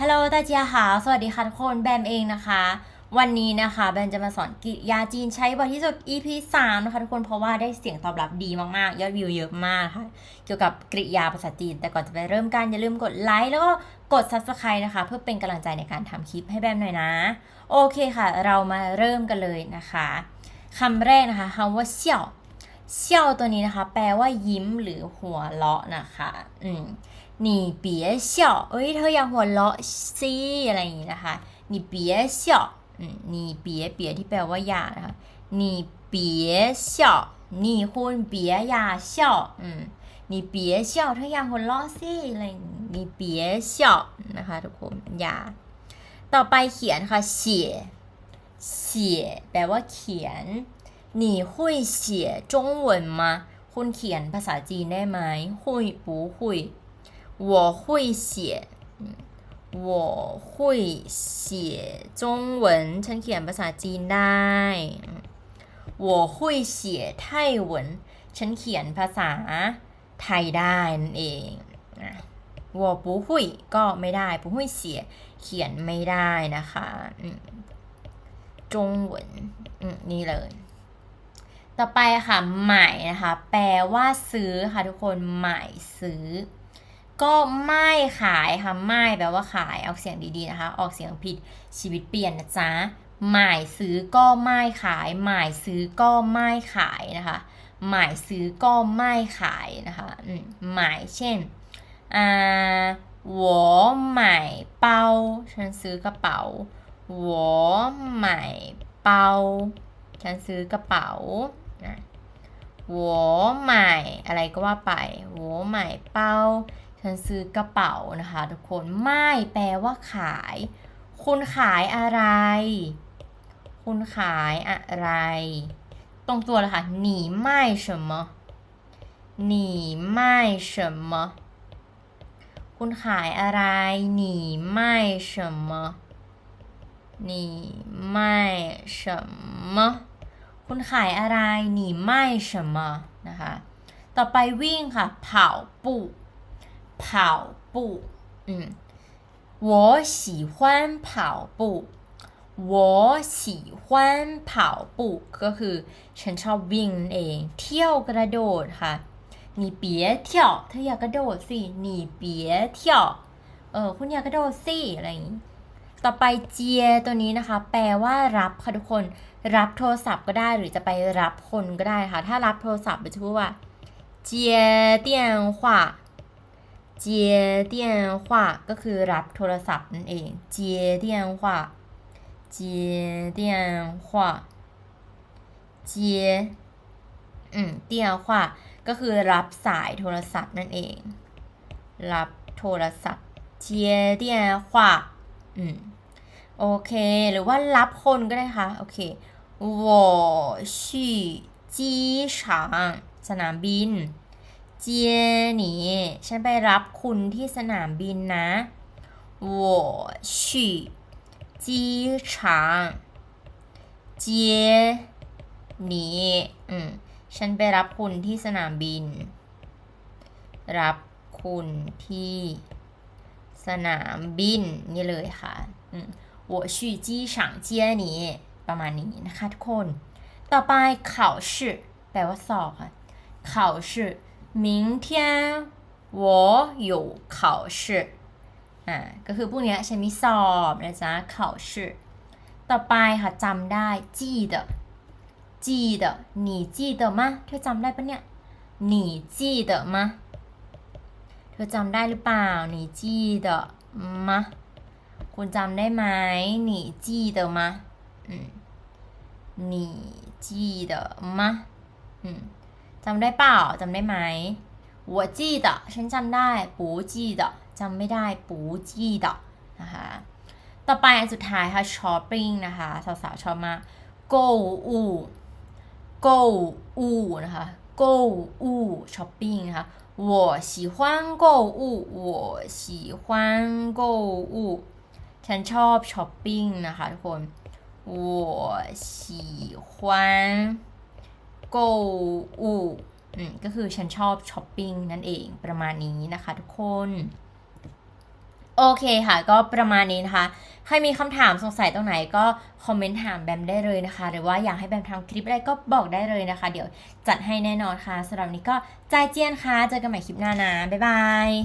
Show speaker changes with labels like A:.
A: ฮัลโหลตาเจียค่ะ สวัสดีค่ะทุกคน แบมเองนะคะ วันนี้นะคะ แบมจะมาสอนกิยาจีนใช้บ่อยที่สุด EP 3 นะคะทุกคน เพราะว่าได้เสียงตอบรับดีมากๆ ยอดวิวเยอะมากค่ะ เกี่ยวกับกริยาภาษาจีน แต่ก่อนจะไปเริ่มกัน อย่าลืมกดไลค์แล้วก็กด subscribe นะคะ เพื่อเป็นกำลังใจในการทำคลิปให้แบมหน่อยนะ โอเคค่ะ เรามาเริ่มกันเลยนะคะคำแรกนะคะคำว่าเซี่ยวเซี่ยวตัวนี้นะคะ แปลว่ายิ้มหรือหัวเราะนะคะ อืม 你别笑เฮ้ยเธออย่าหัวเราะซิอะไรอย่างนี้นะคะ你别笑เปียเปียเปียที่แปลว่าอย่านะคะหนีเปียคุณเปียอย่าเฉาอืเธออย่าหัวเราะซิอะไร你别笑นะคะทุกคนอย่าต่อไปเขียนค่ะเฉียเฉียแปลว่าเขียน你会写中文吗คุณเขียนภาษาจีนได้ไหม会不会我会写嗯我会写中文ฉันเขียนภาษาจีนได้อืม我会写泰文ฉันเขียนภาษาไทยได้นั่นเองอ่ะ我不会ก็ไม่ได้不会写เขียนไม่ได้นะคะอืมจงเหวินอืมนี่เลย ต่อไปค่ะใหม่นะคะ แปลว่าซื้อค่ะทุกคนใหม่ซื้อ ก็ไม่ขายค่ะไม่แปลว่าขายออกเสียงดีๆนะคะ ออกเสียงผิดชีวิตเปลี่ยนนะจ๊ะหมายซื้อก็ไม่ขายหมายซื้อก็ไม่ขายนะคะหมายซื้อก็ไม่ขายนะคะอืมหมายเช่นอ่า我买包ฉันซื้อกระเป๋า我买包ฉันซื้อกระเป๋าอ่ะ我买อะไรก็ว่าไป我买包 ฉันซื้อกระเป๋านะคะทุกคนไม่แปลว่าขาย คุณขายอะไร คุณขายอะไร ตรงตัวเลยค่ะ你卖什么你卖什么คุณขายอะไร你卖什么你卖什么คุณขายอะไร你卖什么นะคะ ต่อไปวิ่งค่ะเผาปู 跑步，嗯，我喜欢跑步。我喜欢跑步ก็คือฉันชอบวิ่งนั่นเอง เที่ยวกระโดดค่ะ你别跳เธออย่ากระโดดสิ你别跳เออคุณอย่ากระโดดสิอะไรอย่างนี้ ต่อไปเจียตัวนี้นะคะ แปลว่ารับค่ะทุกคน รับโทรศัพท์ก็ได้หรือจะไปรับคนก็ได้ค่ะ ถ้ารับโทรศัพท์จะพูดว่าเจียเตียนหว่า เจียเตียนหว่าก็คือรับโทรศัพท์นั่นเอง เจียเตียนหว่าเจียเตียนหว่าเจียอืมเตียนหว่าก็คือรับสายโทรศัพท์นั่นเอง รับโทรศัพท์เจียเตียนหว่าอืมโอเค หรือว่ารับคนก็ได้ค่ะ โอเค我去机场สนามบิน เจียหนีฉันไปรับคุณที่สนามบินนะ我去机场接你อืมฉันไปรับคุณที่สนามบิน รับคุณที่สนามบินนี่เลยค่ะอืม我去机场接你ประมาณนี้นะคะทุกคน ต่อไป考试แปลว่าสอบค่ะ考试 明天我有考试อ่าก็คือพรุ่งนี้ฉันมีสอบนะจ๊ะ考试ต่อไปค่ะจำได้จี的记得你记得吗เธอจำได้ปะเนี่ย你记得吗เธอจำได้หรือเปล่า你记得吗คุณจำได้ไหม你记得吗อืม你记得吗อืม จำได้เปล่าจำได้ไหม我记得ฉันจำได้不记得จำไม่ได้不记得นะคะ ต่อไปอันสุดท้ายค่ะช้อปปิ้งนะคะสาวๆชอบมาก购物购物นะคะ购物ช้อปปิ้งนะคะ我喜欢购物我喜欢购物ฉันชอบช้อปปิ้งนะคะทุกคน我喜欢 购物อืมก็คือฉันชอบช้อปปิ้งนั่นเองประมาณนี้นะคะทุกคน โอเคค่ะ ก็ประมาณนี้นะคะ ใครมีคำถามสงสัยตรงไหนก็คอมเมนต์ถามแบมได้เลยนะคะ หรือว่าอยากให้แบมทำคลิปอะไรก็บอกได้เลยนะคะ เดี๋ยวจัดให้แน่นอนค่ะสำหรับนี้ก็ใจเจียนค่ะ เจอกันใหม่คลิปหน้านะ บ๊ายบาย